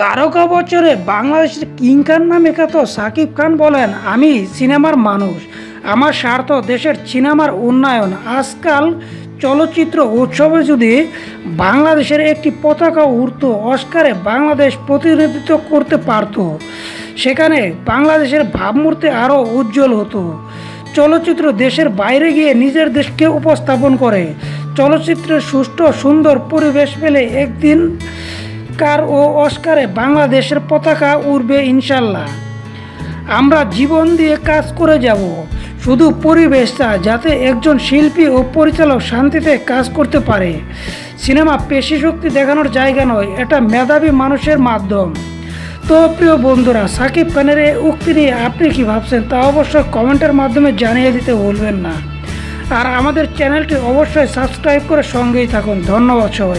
তারকা বছরে বাংলাদেশের কিং খান নামে খ্যাত সাকিব খান বলেন, আমি সিনেমার মানুষ। আমার স্বার্থ দেশের সিনেমার উন্নয়ন। আজকাল চলচ্চিত্র উৎসবে যদি বাংলাদেশের একটি পতাকা উড়ত, অস্কারে বাংলাদেশ প্রতিনিধিত্ব করতে পারত। সেখানে বাংলাদেশের ভাবমূর্তি আরও উজ্জ্বল হতো। চলচ্চিত্র দেশের বাইরে গিয়ে নিজের দেশকে উপস্থাপন করে। চলচ্চিত্রের সুষ্ঠু সুন্দর পরিবেশ পেলে একদিন কার ও অস্কারে বাংলাদেশের পতাকা উড়বে ইনশাল্লাহ। আমরা জীবন দিয়ে কাজ করে যাব, শুধু পরিবেশটা যাতে একজন শিল্পী ও পরিচালক শান্তিতে কাজ করতে পারে। সিনেমা পেশি শক্তি দেখানোর জায়গা নয়, এটা মেধাবী মানুষের মাধ্যম। তো প্রিয় বন্ধুরা, সাকিব খানের এই উক্তি নিয়ে আপনি কি ভাবছেন তা অবশ্যই কমেন্টের মাধ্যমে জানিয়ে দিতে ভুলবেন না। আর আমাদের চ্যানেলটি অবশ্যই সাবস্ক্রাইব করে সঙ্গেই থাকুন। ধন্যবাদ সবাই